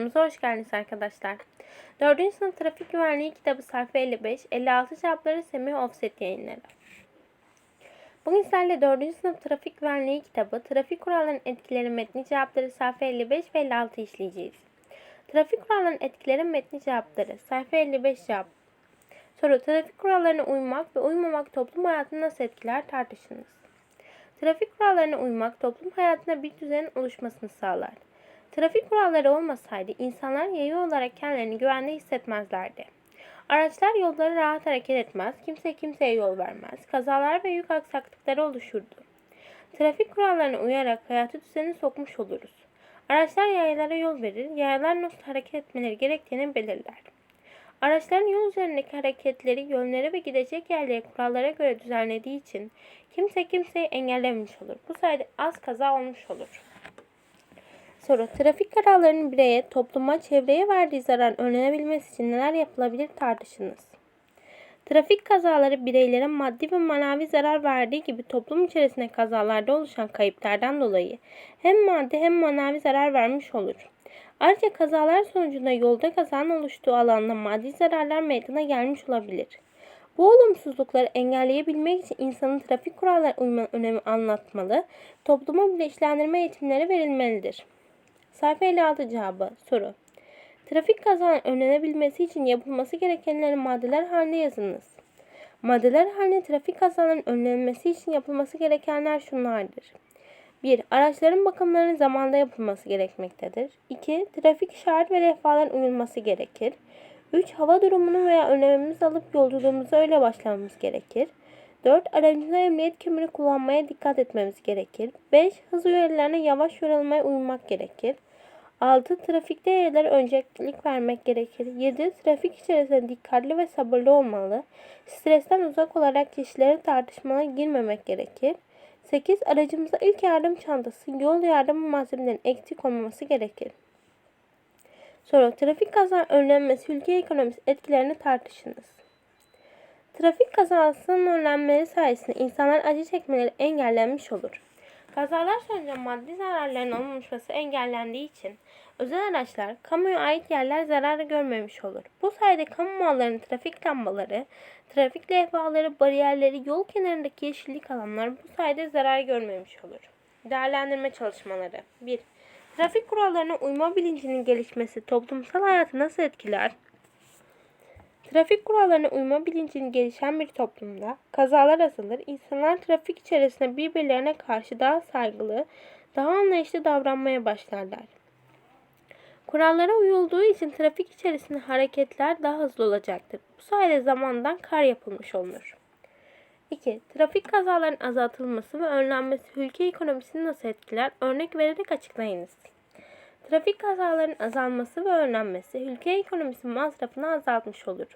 Kanalımıza hoş geldiniz arkadaşlar. 4. sınıf trafik güvenliği kitabı sayfa 55, 56 cevapları Semih Offset yayınları. Bugün sizlerle 4. sınıf trafik güvenliği kitabı, trafik kurallarının etkileri metni cevapları sayfa 55 ve 56 işleyeceğiz. Trafik kurallarının etkileri metni cevapları sayfa 55 cevap. Soru trafik kurallarına uymak ve uymamak toplum hayatını nasıl etkiler tartışınız. Trafik kurallarına uymak toplum hayatında bir düzenin oluşmasını sağlar. Trafik kuralları olmasaydı insanlar yayı olarak kendilerini güvende hissetmezlerdi. Araçlar yolları rahat hareket etmez, kimse kimseye yol vermez, kazalar ve yük aksaklıkları oluşurdu. Trafik kurallarına uyarak hayatı düzeni sokmuş oluruz. Araçlar yayalara yol verir, yayalar nasıl hareket etmeleri gerektiğini belirler. Araçların yol üzerindeki hareketleri, yönleri ve gidecek yerleri kurallara göre düzenlediği için kimse kimseyi engellemiş olur. Bu sayede az kaza olmuş olur. Soru. Trafik kararlarının bireye, topluma, çevreye verdiği zarar önlenebilmesi için neler yapılabilir tartışınız. Trafik kazaları bireylere maddi ve manevi zarar verdiği gibi toplum içerisinde kazalarda oluşan kayıplardan dolayı hem maddi hem manevi zarar vermiş olur. Ayrıca kazalar sonucunda yolda kazanın oluştuğu alanda maddi zararlar meydana gelmiş olabilir. Bu olumsuzlukları engelleyebilmek için insanın trafik kurallarına uyma önemi anlatmalı, topluma bilinçlendirme eğitimleri verilmelidir. Sayfa 56 cevabı soru. Trafik kazalarının önlenebilmesi için yapılması gerekenleri maddeler halinde yazınız. Maddeler halinde trafik kazalarının önlenmesi için yapılması gerekenler şunlardır. 1. Araçların bakımlarının zamanda yapılması gerekmektedir. 2. Trafik işaret ve levhaların uyulması gerekir. 3. Hava durumunu veya önlemimizi alıp yolculuğumuza öyle başlamamız gerekir. 4. Aracımıza emniyet kemeri kullanmaya dikkat etmemiz gerekir. 5. Hız uyarılarına yavaş yorulmaya uymak gerekir. 6. Trafikte yerlere öncelik vermek gerekir. 7. Trafik içerisinde dikkatli ve sabırlı olmalı. Stresten uzak olarak kişilerin tartışmalara girmemek gerekir. 8. Aracımıza ilk yardım çantası, yol yardımı malzemelerinin eksik olmaması gerekir. Soru. Trafik kaza önlenmesi ülke ekonomisi etkilerini tartışınız. Trafik kazasının önlenmeleri sayesinde insanlar acı çekmeleri engellenmiş olur. Kazalar sonucu maddi zararların oluşması engellendiği için özel araçlar, kamuya ait yerler zarar görmemiş olur. Bu sayede kamu mallarının trafik lambaları, trafik levhaları, bariyerleri, yol kenarındaki yeşillik alanlar bu sayede zarar görmemiş olur. Değerlendirme çalışmaları 1. Trafik kurallarına uyma bilincinin gelişmesi toplumsal hayatı nasıl etkiler? Trafik kurallarına uyma bilincinin gelişen bir toplumda kazalar azalır, insanlar trafik içerisinde birbirlerine karşı daha saygılı, daha anlayışlı davranmaya başlarlar. Kurallara uyulduğu için trafik içerisinde hareketler daha hızlı olacaktır. Bu sayede zamandan kar yapılmış olunur. 2. Trafik kazalarının azaltılması ve önlenmesi ülke ekonomisini nasıl etkiler? Örnek vererek açıklayınız. Trafik kazalarının azalması ve önlenmesi ülke ekonomisi masrafını azaltmış olur.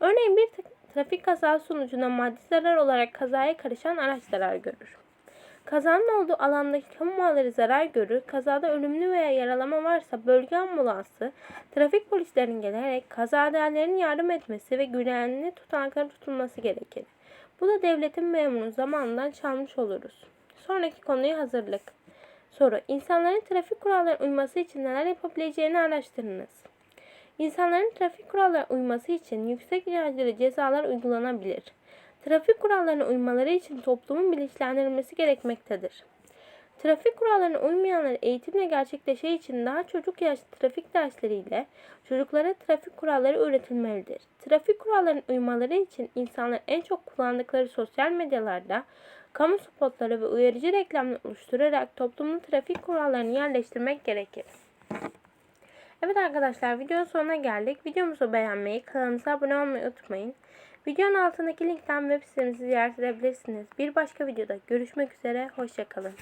Örneğin bir trafik kazası sonucunda maddi zarar olarak kazaya karışan araç zarar görür. Kazanın olduğu alandaki kamu malları zarar görür. Kazada ölümlü veya yaralama varsa bölge ambulansı, trafik polislerinin gelerek kazadelerlerin yardım etmesi ve güvenli tutanakların tutulması gerekir. Bu da devletin memurunun zamanından çalmış oluruz. Sonraki konuya hazırlık. Soru. İnsanların trafik kurallarına uyması için neler yapabileceğini araştırınız. İnsanların trafik kurallarına uyması için yüksek derecede cezalar uygulanabilir. Trafik kurallarına uymaları için toplumun bilinçlendirilmesi gerekmektedir. Trafik kurallarına uymayanlar eğitimle gerçekleşeceği için daha çocuk yaşta trafik dersleriyle çocuklara trafik kuralları öğretilmelidir. Trafik kurallarına uymaları için insanlar en çok kullandıkları sosyal medyalarda kamu spotları ve uyarıcı reklamlar oluşturarak toplumun trafik kurallarını yerleştirmek gerekir. Evet arkadaşlar videonun sonuna geldik. Videomuzu beğenmeyi, kanalımıza abone olmayı unutmayın. Videonun altındaki linkten web sitemizi ziyaret edebilirsiniz. Bir başka videoda görüşmek üzere, hoşçakalın.